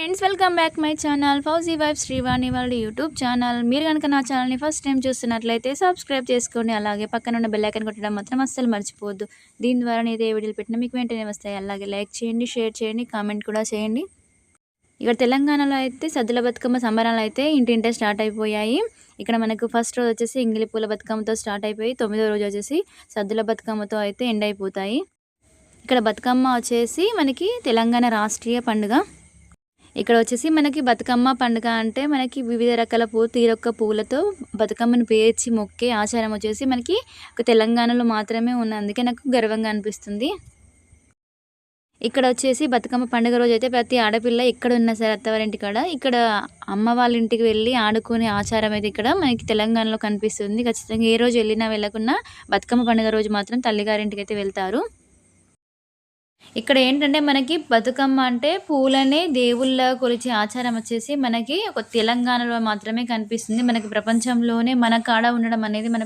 Friends welcome back my channel Fauji wife Srivani వాళ్ళ YouTube channel. మీరు కనుక నా ఛానల్ని ఫస్ట్ టైం చూస్తున్నట్లయితే సబ్స్క్రైబ్ చేసుకోండి. అలాగే పక్కన ఉన్న బెల్లైకన్ కొట్టడం మాత్రం అస్సలు మర్చిపోవద్దు. దీని ద్వారా నేను ఏ వీడియోలు పెట్టినా మీకు వెంటనే వస్తాయి. అలాగే లైక్ చేయండి షేర్ చేయండి కామెంట్ కూడా చేయండి. ఇక్కడ తెలంగాణలో అయితే సద్దుల బతుకమ్మ సంబరాలు అయితే ఇంటింటే స్టార్ట్ అయిపోయాయి. ఇక్కడ మనకు ఫస్ట్ రోజు వచ్చేసి ఇంగిలి పూల బతుకమ్మతో స్టార్ట్ అయిపోయి తొమ్మిదో రోజు వచ్చేసి సద్దుల బతుకమ్మతో అయితే ఎండ్ అయిపోతాయి. ఇక్కడ బతుకమ్మ వచ్చేసి మనకి తెలంగాణ రాష్ట్రీయ పండుగ. ఇక్కడ వచ్చేసి మనకి బతుకమ్మ పండుగ అంటే మనకి వివిధ రకాల పువ్వు తీరొక్క పూలతో బతుకమ్మను పేర్చి మొక్కే ఆచారం వచ్చేసి మనకి ఒక తెలంగాణలో మాత్రమే ఉన్న అందుకే నాకు గర్వంగా అనిపిస్తుంది. ఇక్కడ వచ్చేసి బతుకమ్మ పండుగ రోజు అయితే ప్రతి ఆడపిల్ల ఎక్కడ ఉన్నా సరే అత్తవారింటి కాడ ఇక్కడ అమ్మ వాళ్ళ ఇంటికి వెళ్ళి ఆడుకునే ఆచారం అయితే ఇక్కడ మనకి తెలంగాణలో కనిపిస్తుంది. ఖచ్చితంగా ఏ రోజు వెళ్ళినా వెళ్ళకున్నా బతుకమ్మ పండుగ రోజు మాత్రం తల్లిగారింటికి అయితే వెళ్తారు. ఇక్కడ ఏంటంటే మనకి బతుకమ్మ అంటే పూలనే దేవుళ్ళ కొలిచే ఆచారం వచ్చేసి మనకి ఒక తెలంగాణలో మాత్రమే కనిపిస్తుంది. మనకి ప్రపంచంలోనే మన కాడ ఉండడం అనేది మన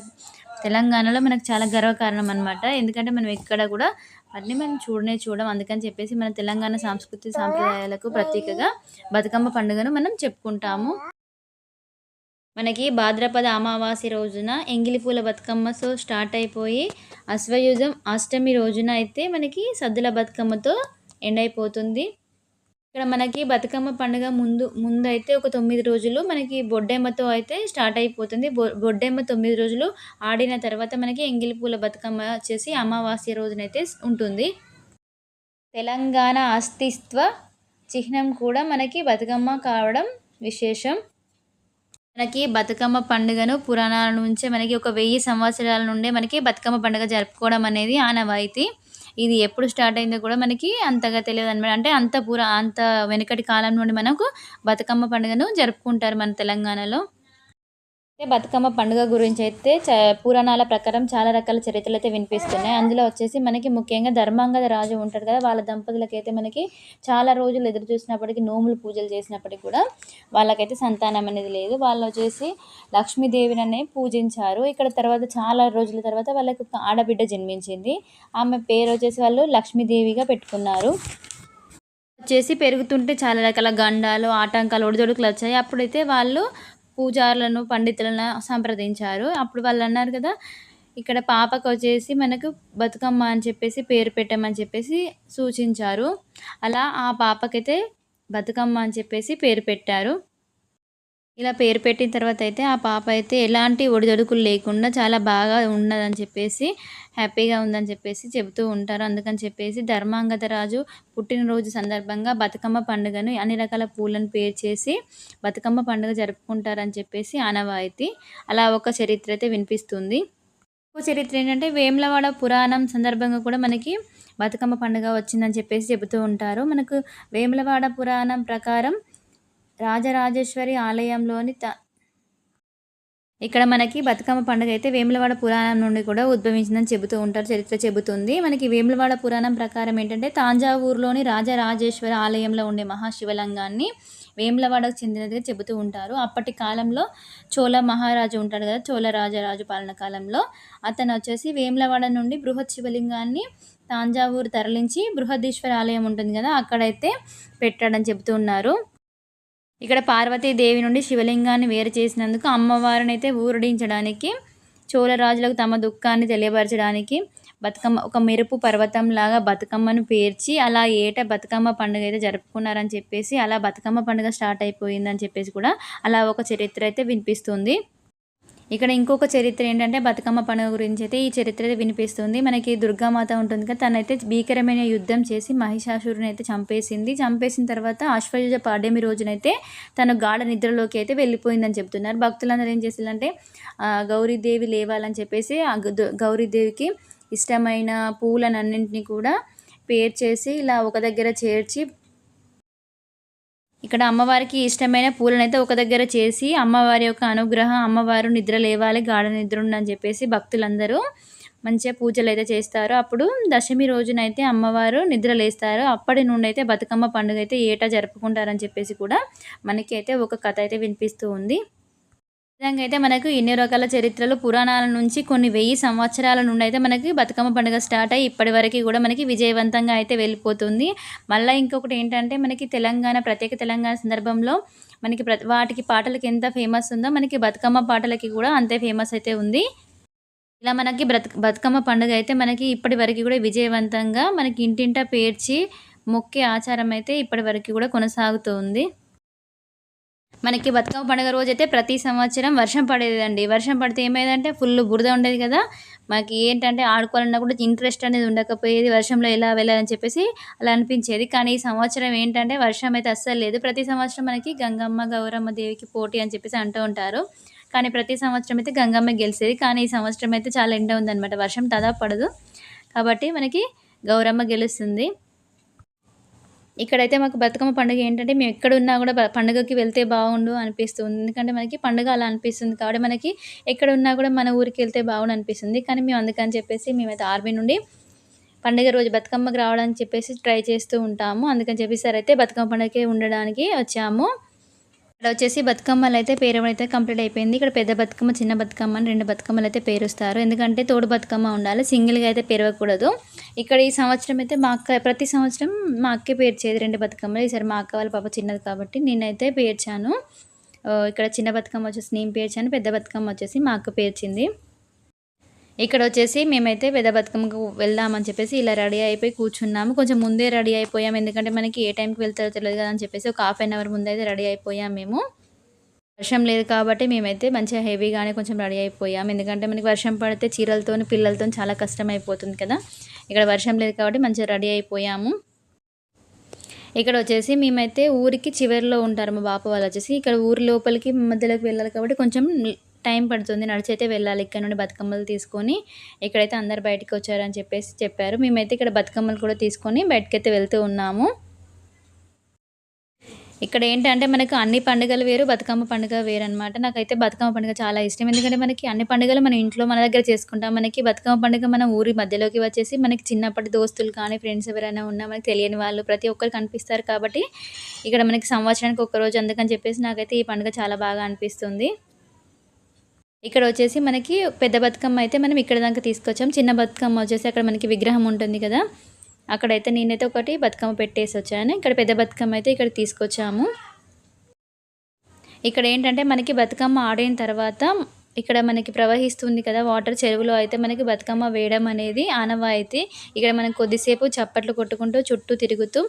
తెలంగాణలో మనకు చాలా గర్వకారణం అనమాట ఎందుకంటే మనం ఎక్కడ కూడా అన్నీ మనం చూడనే చూడం అందుకని చెప్పేసి మన తెలంగాణ సాంస్కృతిక సాంప్రదాయాలకు ప్రత్యేకగా బతుకమ్మ పండుగను మనం చెప్పుకుంటాము. మనకి భాద్రపద అమావాస్య రోజున ఎంగిలిపూల బతుకమ్మతో స్టార్ట్ అయిపోయి అశ్వయుజం అష్టమి రోజున అయితే మనకి సద్దుల బతుకమ్మతో ఎండ్ అయిపోతుంది. ఇక్కడ మనకి బతుకమ్మ పండుగ ముందు ముందు అయితే ఒక తొమ్మిది రోజులు మనకి బొడ్డెమ్మతో అయితే స్టార్ట్ అయిపోతుంది. బొ బొడ్డెమ్మ తొమ్మిది రోజులు ఆడిన తర్వాత మనకి ఎంగిలిపూల బతుకమ్మ వచ్చేసి అమావాస్య రోజునైతే ఉంటుంది. తెలంగాణ అస్తిత్వ చిహ్నం కూడా మనకి బతుకమ్మ కావడం విశేషం. మనకి బతుకమ్మ పండుగను పురాణాల నుంచే మనకి ఒక వెయ్యి సంవత్సరాల నుండే మనకి బతుకమ్మ పండుగ జరుపుకోవడం అనేది ఆనవాయితీ. ఇది ఎప్పుడు స్టార్ట్ అయిందో కూడా మనకి అంతగా తెలియదు అనమాట అంటే అంత పురా అంత వెనుకటి కాలం నుండి మనకు బతుకమ్మ పండుగను జరుపుకుంటారు మన తెలంగాణలో. అయితే బతుకమ్మ పండుగ గురించి అయితే చ పురాణాల ప్రకారం చాలా రకాల చరిత్రలు అయితే వినిపిస్తున్నాయి. అందులో వచ్చేసి మనకి ముఖ్యంగా ధర్మాంగద రాజు ఉంటారు కదా వాళ్ళ దంపతులకి అయితే మనకి చాలా రోజులు ఎదురు చూసినప్పటికీ నోములు పూజలు చేసినప్పటికీ కూడా వాళ్ళకైతే సంతానం అనేది లేదు. వాళ్ళు వచ్చేసి లక్ష్మీదేవిని పూజించారు. ఇక్కడ తర్వాత చాలా రోజుల తర్వాత వాళ్ళకి ఒక ఆడబిడ్డ జన్మించింది. ఆమె పేరు వచ్చేసి వాళ్ళు లక్ష్మీదేవిగా పెట్టుకున్నారు. వచ్చేసి పెరుగుతుంటే చాలా రకాల గండాలు ఆటంకాలు ఒడిదొడుకులు వచ్చాయి. అప్పుడైతే వాళ్ళు పూజారులను పండితులను సంప్రదించారు. అప్పుడు వాళ్ళు అన్నారు కదా ఇక్కడ పాపకు వచ్చేసి మనకు బతుకమ్మ అని చెప్పేసి పేరు పెట్టమని చెప్పేసి సూచించారు. అలా ఆ పాపకైతే బతుకమ్మ అని చెప్పేసి పేరు పెట్టారు. ఇలా పేరు పెట్టిన తర్వాత అయితే ఆ పాప అయితే ఎలాంటి ఒడిదొడుకులు లేకుండా చాలా బాగా ఉన్నదని చెప్పేసి హ్యాపీగా ఉందని చెప్పేసి చెబుతూ ఉంటారు. అందుకని చెప్పేసి ధర్మాంగత రాజు పుట్టినరోజు సందర్భంగా బతుకమ్మ పండుగను అన్ని రకాల పూలను పేరు చేసి బతుకమ్మ పండుగ జరుపుకుంటారని చెప్పేసి ఆనవాయితీ. అలా ఒక చరిత్ర అయితే వినిపిస్తుంది. ఒక చరిత్ర ఏంటంటే వేములవాడ పురాణం సందర్భంగా కూడా మనకి బతుకమ్మ పండుగ వచ్చిందని చెప్పేసి చెబుతూ ఉంటారు. మనకు వేములవాడ పురాణం ప్రకారం రాజరాజేశ్వరి ఆలయంలోని త ఇక్కడ మనకి బతుకమ్మ పండుగ అయితే వేములవాడ పురాణం నుండి కూడా ఉద్భవించిందని చెబుతూ ఉంటారు చరిత్ర చెబుతుంది. మనకి వేములవాడ పురాణం ప్రకారం ఏంటంటే తాంజావూరులోని రాజరాజేశ్వర ఆలయంలో ఉండే మహాశివలింగాన్ని వేములవాడకు చెందినదిగా చెబుతూ ఉంటారు. అప్పటి కాలంలో చోళ మహారాజు ఉంటాడు కదా చోళ రాజరాజు పాలన కాలంలో. అతను వచ్చేసి వేములవాడ నుండి బృహత్ శివలింగాన్ని తాంజావూరు తరలించి బృహదీశ్వర ఆలయం ఉంటుంది కదా అక్కడైతే పెట్టాడని చెబుతూ ఉన్నారు. ఇక్కడ పార్వతీదేవి నుండి శివలింగాన్ని వేరు చేసినందుకు అమ్మవారినైతే ఊరడించడానికి చోళరాజులకు తమ దుఃఖాన్ని తెలియపరచడానికి బతుకమ్మ ఒక మెరుపు పర్వతంలాగా బతుకమ్మను పేర్చి అలా ఏట బతుకమ్మ పండుగ అయితే జరుపుకున్నారని చెప్పేసి అలా బతుకమ్మ పండుగ స్టార్ట్ అయిపోయిందని చెప్పేసి కూడా అలా ఒక చరిత్ర అయితే వినిపిస్తుంది. ఇక్కడ ఇంకొక చరిత్ర ఏంటంటే బతుకమ్మ పండుగ గురించి అయితే ఈ చరిత్ర అయితే వినిపిస్తుంది. మనకి దుర్గామాత ఉంటుంది కదా తనైతే భీకరమైన యుద్ధం చేసి మహిషాసురుని అయితే చంపేసింది. చంపేసిన తర్వాత అశ్వయుజ పాడ్యమి రోజునైతే తను గాఢ నిద్రలోకి అయితే వెళ్ళిపోయిందని చెప్తున్నారు. భక్తులందరూ ఏం చేసిందంటే గౌరీదేవి లేవాలని చెప్పేసి గౌరీదేవికి ఇష్టమైన పూలనన్నింటినీ కూడా పేరు చేసి ఇలా ఒక దగ్గర చేర్చి ఇక్కడ అమ్మవారికి ఇష్టమైన పూలనైతే ఒక దగ్గర చేసి అమ్మవారి యొక్క అనుగ్రహం అమ్మవారు నిద్ర లేవాలి గాఢ నిద్ర ఉండని చెప్పేసి భక్తులందరూ మంచిగా పూజలు అయితే చేస్తారు. అప్పుడు దశమి రోజునైతే అమ్మవారు నిద్ర లేస్తారు. అప్పటి నుండి అయితే బతుకమ్మ పండుగ అయితే ఏటా జరుపుకుంటారని చెప్పేసి కూడా మనకి అయితే ఒక కథ అయితే వినిపిస్తూ ఉంది. విధంగా అయితే మనకు ఎన్నో రకాల చరిత్రలు పురాణాల నుంచి కొన్ని వెయ్యి సంవత్సరాల నుండి అయితే మనకి బతుకమ్మ పండుగ స్టార్ట్ అయ్యి ఇప్పటి వరకు కూడా మనకి విజయవంతంగా అయితే వెళ్ళిపోతుంది. మళ్ళీ ఇంకొకటి ఏంటంటే మనకి తెలంగాణ ప్రత్యేక తెలంగాణ సందర్భంలో మనకి వాటికి పాటలకి ఎంత ఫేమస్ ఉందో మనకి బతుకమ్మ పాటలకి కూడా అంతే ఫేమస్ అయితే ఉంది. ఇలా మనకి బ్రత బతుకమ్మ పండుగ అయితే మనకి ఇప్పటి వరకు కూడా విజయవంతంగా మనకి ఇంటింటా పేర్చి మొక్కే ఆచారం అయితే ఇప్పటి వరకు కూడా కొనసాగుతూ ఉంది. మనకి బతుకమ్మ పండుగ రోజు అయితే ప్రతి సంవత్సరం వర్షం పడేదండి. వర్షం పడితే ఏమైందంటే ఫుల్ బురద ఉండేది కదా. మనకి ఏంటంటే ఆడుకోవాలన్నా కూడా ఇంట్రెస్ట్ అనేది ఉండకపోయేది. వర్షంలో ఎలా వెళ్ళాలని చెప్పేసి అలా అనిపించేది. కానీ ఈ సంవత్సరం ఏంటంటే వర్షం అయితే అస్సలు లేదు. ప్రతి సంవత్సరం మనకి గంగమ్మ గౌరమ్మ దేవికి పోటీ అని చెప్పేసి అంటూ ఉంటారు. కానీ ప్రతి సంవత్సరం అయితే గంగమ్మ గెలిచేది. కానీ ఈ సంవత్సరం అయితే చాలా ఎండ ఉందన్నమాట. వర్షం తదా పడదు. కాబట్టి మనకి గౌరమ్మ గెలుస్తుంది. ఇక్కడైతే మాకు బతుకమ్మ పండుగ ఏంటంటే మేము ఎక్కడున్నా కూడా పండుగకి వెళ్తే బాగుండు అనిపిస్తుంది. ఎందుకంటే మనకి పండుగ అలా అనిపిస్తుంది కాబట్టి మనకి ఎక్కడ ఉన్నా కూడా మన ఊరికి వెళ్తే బాగుండు అనిపిస్తుంది. కానీ మేము అందుకని చెప్పేసి మేమైతే ఆర్మీ నుండి పండుగ రోజు బతుకమ్మకి రావడానికి చెప్పేసి ట్రై చేస్తూ ఉంటాము. అందుకని చెప్పేసి అయితే బతుకమ్మ పండుగకి ఉండడానికి వచ్చాము. ఇక్కడ వచ్చేసి బతుకమ్మలు అయితే పేరవడం అయితే కంప్లీట్ అయిపోయింది. ఇక్కడ పెద్ద బతుకమ్మ చిన్న బతుకమ్మ అని రెండు బతుకమ్మలు అయితే పేరుస్తారు. ఎందుకంటే తోడు బతుకమ్మ ఉండాలి సింగిల్గా అయితే పేరవకూడదు. ఇక్కడ ఈ సంవత్సరం అయితే మా అక్క ప్రతి సంవత్సరం మా అక్కే పేర్చేది రెండు బతుకమ్మలు. ఈసారి మా అక్క వాళ్ళ పాప చిన్నది కాబట్టి నేనైతే పేర్చాను. ఇక్కడ చిన్న బతుకమ్మ వచ్చేసి నేను పేర్చాను పెద్ద బతుకమ్మ వచ్చేసి మా అక్క పేర్చింది. ఇక్కడ వచ్చేసి మేమైతే పెద్ద బతుకమ్మకు వెళ్దామని చెప్పేసి ఇలా రెడీ అయిపోయి కూర్చున్నాము. కొంచెం ముందే రెడీ అయిపోయాం. ఎందుకంటే మనకి ఏ టైంకి వెళ్తారో తెలియదు కదా అని చెప్పేసి ఒక హాఫ్ అన్ అవర్ ముందు అయితే రెడీ అయిపోయాం మేము. వర్షం లేదు కాబట్టి మేమైతే మంచిగా హెవీగానే కొంచెం రెడీ అయిపోయాం. ఎందుకంటే మనకి వర్షం పడితే చీరలతో పిల్లలతో చాలా కష్టం అయిపోతుంది కదా. ఇక్కడ వర్షం లేదు కాబట్టి మంచిగా రెడీ అయిపోయాము. ఇక్కడ వచ్చేసి మేమైతే ఊరికి చివరిలో ఉంటారు మా బాప వాళ్ళు వచ్చేసి. ఇక్కడ ఊరి లోపలికి మధ్యలోకి వెళ్ళాలి కాబట్టి కొంచెం టైం పడుతుంది నడిచైతే వెళ్ళాలి. ఇక్కడ నుండి బతుకమ్మలు తీసుకొని ఇక్కడైతే అందరు బయటకు వచ్చారని చెప్పేసి చెప్పారు. మేమైతే ఇక్కడ బతుకమ్మలు కూడా తీసుకొని బయటకైతే వెళ్తూ ఉన్నాము. ఇక్కడ ఏంటంటే మనకు అన్ని పండుగలు వేరు బతుకమ్మ పండుగ వేరు అనమాట నాకైతే బతుకమ్మ పండుగ చాలా ఇష్టం. ఎందుకంటే మనకి అన్ని పండుగలు మన ఇంట్లో మన దగ్గర చేసుకుంటాం. మనకి బతుకమ్మ పండుగ మన ఊరి మధ్యలోకి వచ్చేసి మనకి చిన్నప్పటి దోస్తులు కానీ ఫ్రెండ్స్ ఎవరైనా ఉన్నా మనకి తెలియని వాళ్ళు ప్రతి ఒక్కరు కనిపిస్తారు కాబట్టి ఇక్కడ మనకి సంవత్సరానికి ఒక రోజు అందుకని చెప్పేసి నాకైతే ఈ పండుగ చాలా బాగా అనిపిస్తుంది. ఇక్కడ వచ్చేసి మనకి పెద్ద బతుకమ్మ అయితే మనం ఇక్కడ దాకా తీసుకొచ్చాం. చిన్న బతుకమ్మ వచ్చేసి అక్కడ మనకి విగ్రహం ఉంటుంది కదా. అక్కడైతే నేనైతే ఒకటి బతుకమ్మ పెట్టేసి వచ్చాను. ఇక్కడ పెద్ద బతుకమ్మ అయితే ఇక్కడ తీసుకొచ్చాము. ఇక్కడ ఏంటంటే మనకి బతుకమ్మ ఆడిన తర్వాత ఇక్కడ మనకి ప్రవహిస్తుంది కదా వాటర్ చెరువులో అయితే మనకి బతుకమ్మ వేయడం అనేది ఆనవాయితీ. ఇక్కడ మనం కొద్దిసేపు చప్పట్లు కొట్టుకుంటూ చుట్టూ తిరుగుతూ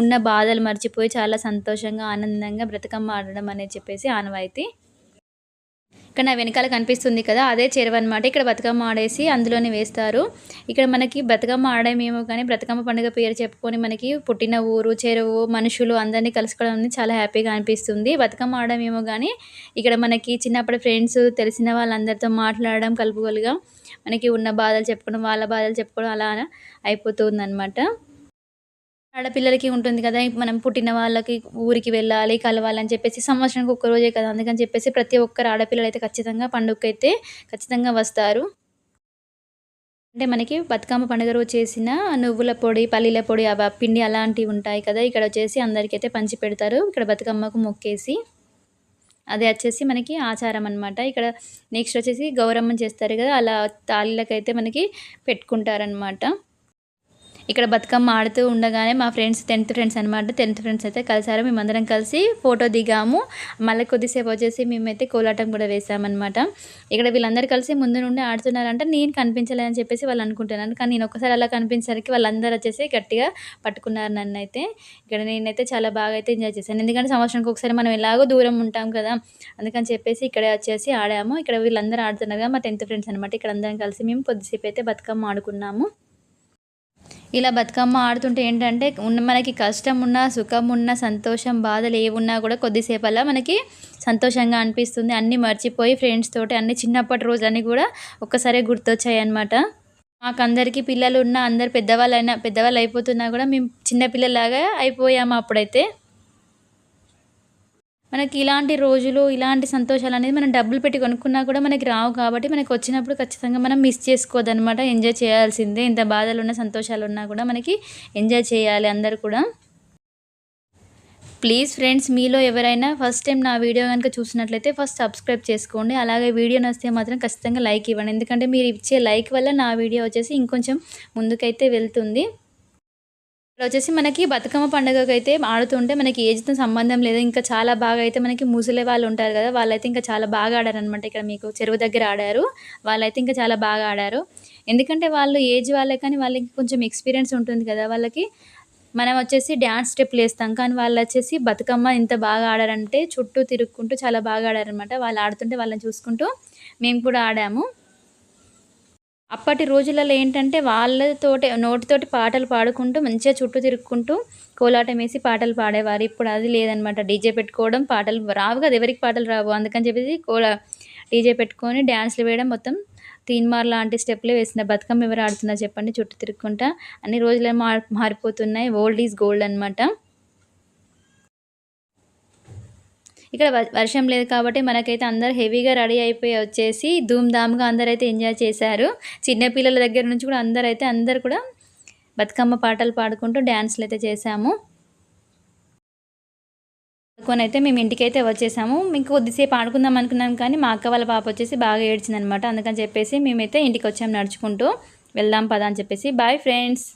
ఉన్న బాధలు మర్చిపోయి చాలా సంతోషంగా ఆనందంగా బతుకమ్మ ఆడడం అనేది చెప్పేసి ఆనవాయితీ. ఇక్కడ నా వెనకాల కనిపిస్తుంది కదా అదే చెరువు అనమాట ఇక్కడ బతుకమ్మ ఆడేసి అందులోనే వేస్తారు. ఇక్కడ మనకి బతుకమ్మ ఆడమేమో కానీ బతుకమ్మ పండుగ పేరు చెప్పుకొని మనకి పుట్టిన ఊరు చెరువు మనుషులు అందరినీ కలుసుకోవడం అనేది చాలా హ్యాపీగా అనిపిస్తుంది. బతుకమ్మ ఆడమేమో కానీ ఇక్కడ మనకి చిన్నప్పటి ఫ్రెండ్స్ తెలిసిన వాళ్ళందరితో మాట్లాడడం కలుపుగలుగా మనకి ఉన్న బాధలు చెప్పుకోవడం వాళ్ళ బాధలు చెప్పుకోవడం అలా అయిపోతుంది అనమాట ఆడపిల్లలకి ఉంటుంది కదా మనం పుట్టిన వాళ్ళకి ఊరికి వెళ్ళాలి కలవాలని చెప్పేసి సంవత్సరానికి ఒక్క రోజే కదా అందుకని చెప్పేసి ప్రతి ఒక్కరు ఆడపిల్లలు అయితే ఖచ్చితంగా పండుగకి అయితే ఖచ్చితంగా వస్తారు. అంటే మనకి బతుకమ్మ పండుగ రోజు చేసిన నువ్వుల పొడి పల్లీల పొడి అవ పిండి అలాంటివి ఉంటాయి కదా ఇక్కడ వచ్చేసి అందరికీ అయితే పంచి పెడతారు. ఇక్కడ బతుకమ్మకు మొక్కేసి అది వచ్చేసి మనకి ఆచారం అనమాట ఇక్కడ నెక్స్ట్ వచ్చేసి గౌరమ్మ చేస్తారు కదా అలా తాళిలకైతే మనకి పెట్టుకుంటారనమాట ఇక్కడ బతుకమ్మ ఆడుతూ ఉండగానే మా ఫ్రెండ్స్ టెన్త్ ఫ్రెండ్స్ అనమాట టెన్త్ ఫ్రెండ్స్ అయితే కలిసారు మేమందరం కలిసి ఫోటో దిగాము. మళ్ళీ కొద్దిసేపు వచ్చేసి మేమైతే కోలాటం కూడా వేసామన్నమాట. ఇక్కడ వీళ్ళందరూ కలిసి ముందు నుండి ఆడుతున్నారంటే నేను కనిపించలేదని చెప్పేసి వాళ్ళు అనుకుంటున్నాను. కానీ నేను ఒకసారి అలా కనిపించేసరికి వాళ్ళందరూ వచ్చేసి గట్టిగా పట్టుకున్నారు నన్ను అయితే ఇక్కడ నేనైతే చాలా బాగా అయితే ఎంజాయ్ చేశాను. ఎందుకంటే సంవత్సరానికి ఒకసారి మనం ఎలాగో దూరం ఉంటాం కదా. అందుకని చెప్పేసి ఇక్కడ వచ్చేసి ఆడాము. ఇక్కడ వీళ్ళందరూ ఆడుతున్నారు మా టెన్త్ ఫ్రెండ్స్ అనమాట ఇక్కడ అందరం కలిసి మేము కొద్దిసేపు అయితే బతుకమ్మ ఆడుకున్నాము. ఇలా బతుకమ్మ ఆడుతుంటే ఏంటంటే ఉన్న మనకి కష్టం ఉన్నా సుఖం ఉన్నా సంతోషం బాధలు ఏమున్నా ఉన్నా కూడా కొద్దిసేపు అలా మనకి సంతోషంగా అనిపిస్తుంది. అన్నీ మర్చిపోయి ఫ్రెండ్స్ తోటి అన్ని చిన్నప్పటి రోజులన్నీ కూడా ఒక్కసారే గుర్తొచ్చాయి అనమాట మాకు అందరికీ పిల్లలు ఉన్న అందరు పెద్దవాళ్ళు అయినా పెద్దవాళ్ళు అయిపోతున్నా కూడా మేము చిన్నపిల్లలాగా అయిపోయాము అప్పుడైతే. మనకి ఇలాంటి రోజులు ఇలాంటి సంతోషాలు అనేది మనం డబ్బులు పెట్టి కొనుక్కున్నా కూడా మనకి రావు కాబట్టి మనకి వచ్చినప్పుడు ఖచ్చితంగా మనం మిస్ చేసుకోవద్దనమాట ఎంజాయ్ చేయాల్సిందే. ఇంత బాధలు ఉన్న సంతోషాలు ఉన్నా కూడా మనకి ఎంజాయ్ చేయాలి అందరు కూడా. ప్లీజ్ ఫ్రెండ్స్ మీలో ఎవరైనా ఫస్ట్ టైం నా వీడియో కనుక చూసినట్లయితే ఫస్ట్ సబ్స్క్రైబ్ చేసుకోండి. అలాగే వీడియో నచ్చితే మాత్రం ఖచ్చితంగా లైక్ ఇవ్వండి. ఎందుకంటే మీరు ఇచ్చే లైక్ వల్ల నా వీడియో వచ్చేసి ఇంకొంచెం ముందుకైతే వెళ్తుంది. ఇక్కడ వచ్చేసి మనకి బతుకమ్మ పండుగకి అయితే ఆడుతుంటే మనకి ఏజ్తో సంబంధం లేదు. ఇంకా చాలా బాగా అయితే మనకి ముసలి వాళ్ళు ఉంటారు కదా వాళ్ళైతే ఇంకా చాలా బాగా ఆడారు అనమాట ఇక్కడ మీకు చెరువు దగ్గర ఆడారు వాళ్ళైతే ఇంకా చాలా బాగా ఆడారు. ఎందుకంటే వాళ్ళు ఏజ్ వాళ్ళే కానీ వాళ్ళకి కొంచెం ఎక్స్పీరియన్స్ ఉంటుంది కదా వాళ్ళకి మనం వచ్చేసి డ్యాన్స్ స్టెప్లు వేస్తాం. కానీ వాళ్ళు వచ్చేసి బతుకమ్మ ఇంత బాగా ఆడారంటే చుట్టూ తిరుక్కుంటూ చాలా బాగా ఆడారనమాట వాళ్ళు ఆడుతుంటే వాళ్ళని చూసుకుంటూ మేము కూడా ఆడాము. అప్పటి రోజులలో ఏంటంటే వాళ్ళతోటి నోటితోటి పాటలు పాడుకుంటూ మంచిగా చుట్టూ తిరుక్కుంటూ కోలాటం వేసి పాటలు పాడేవారు. ఇప్పుడు అది లేదనమాట. డీజే పెట్టుకోవడం పాటలు రావు కదా ఎవరికి పాటలు రావు. అందుకని చెప్పేసి కోలా డీజే పెట్టుకొని డ్యాన్స్లు వేయడం మొత్తం తీన్మార్ లాంటి స్టెప్లే వేసిన బతుకమ్మ ఎవరు ఆడుతున్నా చెప్పండి చుట్టూ తిరుక్కుంటా. అన్ని రోజులు మారిపోతున్నాయి. ఓల్డ్ ఈజ్ గోల్డ్ అనమాట ఇక్కడ వ- వర్షం లేదు కాబట్టి మనకైతే అందరు హెవీగా రెడీ అయిపోయి వచ్చేసి ధూమ్ధామ్గా అందరైతే ఎంజాయ్ చేశారు. చిన్నపిల్లల దగ్గర నుంచి కూడా అందరైతే అయితే అందరు కూడా బతుకమ్మ పాటలు పాడుకుంటూ డ్యాన్స్లు అయితే చేశాము. ఆడుకొని అయితే మేము ఇంటికైతే వచ్చేసాము. మీకు కొద్దిసేపు ఆడుకుందాం అనుకున్నాం కానీ మా అక్క వాళ్ళ పాప వచ్చేసి బాగా ఏడ్చిందనమాట. అందుకని చెప్పేసి మేమైతే ఇంటికి వచ్చాము నడుచుకుంటూ. వెళ్దాం పదా అని చెప్పేసి. Bye friends